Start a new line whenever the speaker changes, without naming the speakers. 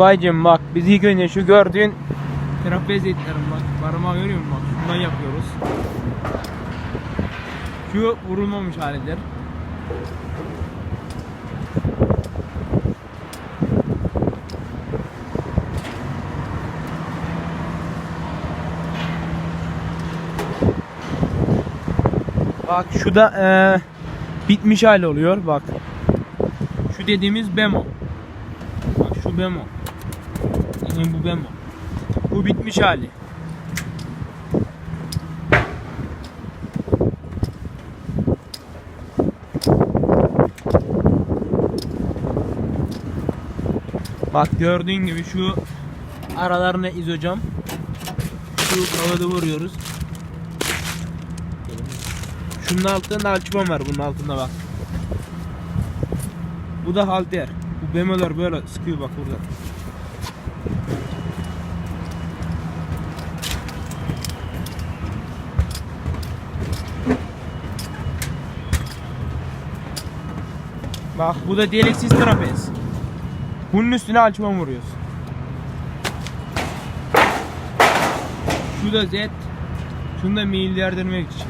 Tugay'cım bak biz ilk önce şu gördüğün trapez etlerim bak. Parmağı görüyor musun bak. Şundan yapıyoruz. Şu vurulmamış halidir. Bak şu da eee, bitmiş hali oluyor bak. Şu dediğimiz bemo. Bak şu bemo. Yani bu bemo. Bu bitmiş hali. Bak gördüğün gibi şu aralarına izocam. Şu kavadı vuruyoruz. Şunun altında alçıpan var bunun altında bak. Bu da halter. Bu bemolar böyle sıkıyor bak burada. Bak bu da deliksiz trapez. Bunun üstüne alçıpan vuruyoruz. Şu da Z. Şunu da meyil yerdirmek için.